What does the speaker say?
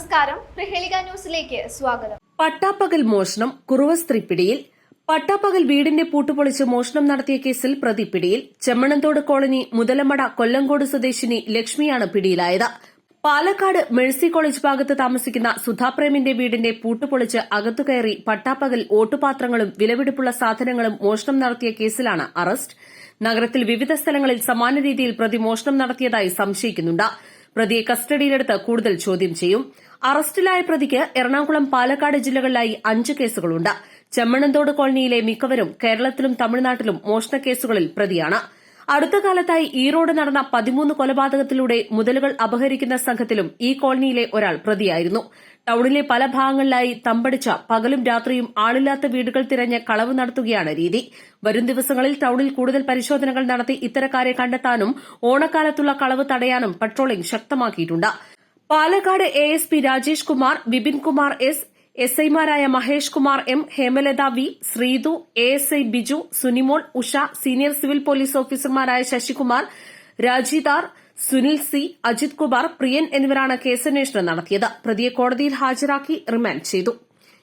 നമസ്കാരം. പ്രഹേളിക ന്യൂസിലേക്ക് സ്വാഗതം. പട്ടാപ്പകൽ മോഷണം കുറുവസ്ത്രീ പിടിയിൽ പട്ടാപ്പകൽ വീടിന്റെ പൂട്ടുപൊളിച്ച് മോഷണം നടത്തിയ കേസിൽ പ്രതി പിടിയിൽ ചെമ്മണന്തോട് കോളനി മുതലമട കൊല്ലങ്കോട് സ്വദേശിനി ലക്ഷ്മിയാണ് പിടിയിലായത്. പാലക്കാട് മെഴ്സി കോളേജ് ഭാഗത്ത് താമസിക്കുന്ന സുധാപ്രേമിന്റെ വീടിന്റെ പൂട്ടുപൊളിച്ച് അകത്തുകയറി പട്ടാപ്പകൽ ഓട്ടുപാത്രങ്ങളും വിലപിടിപ്പുള്ള സാധനങ്ങളും മോഷണം നടത്തിയ കേസിലാണ് അറസ്റ്റ്. നഗരത്തിൽ വിവിധ സ്ഥലങ്ങളിൽ സമാന രീതിയിൽ പ്രതി മോഷണം നടത്തിയതായി സംശയിക്കുന്നുണ്ട്. പ്രതിയെ കസ്റ്റഡിയിലെടുത്ത് കൂടുതൽ ചോദ്യം ചെയ്യും. അറസ്റ്റിലായ പ്രതിക്ക് എറണാകുളം പാലക്കാട് ജില്ലകളിലായി അഞ്ച് കേസുകളുണ്ട്. ചെമ്മണന്തോട് കോളനിയിലെ മിക്കവരും കേരളത്തിലും തമിഴ്നാട്ടിലും മോഷണക്കേസുകളിൽ പ്രതിയാണ്. അടുത്ത കാലത്തായി ഈറോഡ് നടന്ന പതിമൂന്ന് കൊലപാതകത്തിലൂടെ മുതലുകൾ അപഹരിക്കുന്ന സംഘത്തിലും ഈ കോളനിയിലെ ഒരാൾ പ്രതിയായിരുന്നു. ടൌണിലെ പല ഭാഗങ്ങളിലായി തമ്പടിച്ച പകലും രാത്രിയും ആളില്ലാത്ത വീടുകൾ തിരഞ്ഞ് കളവ് നടത്തുകയാണ് രീതി. വരും ദിവസങ്ങളിൽ ടൌണിൽ കൂടുതൽ പരിശോധനകൾ നടത്തി ഇത്തരക്കാരെ കണ്ടെത്താനും ഓണക്കാലത്തുള്ള കളവ് തടയാനും പട്രോളിംഗ് ശക്തമാക്കിയിട്ടുണ്ട്. Palakkad A S P Rajesh Kumar Bipin Kumar S S ഐമാരായ Mahesh Kumar M Hemalatha V Sreethu A S I Biju Sunimol Usha senior civil police ഓഫീസർമാരായ ശശികുമാർ രാജിദാർ സുനിൽ സി അജിത് കുമാർ പ്രിയൻ എന്നിവരാണ് കേസന്വേഷണം നടത്തിയത്. പ്രതിയെ കോടതിയിൽ ഹാജരാക്കി റിമാൻഡ് ചെയ്തു.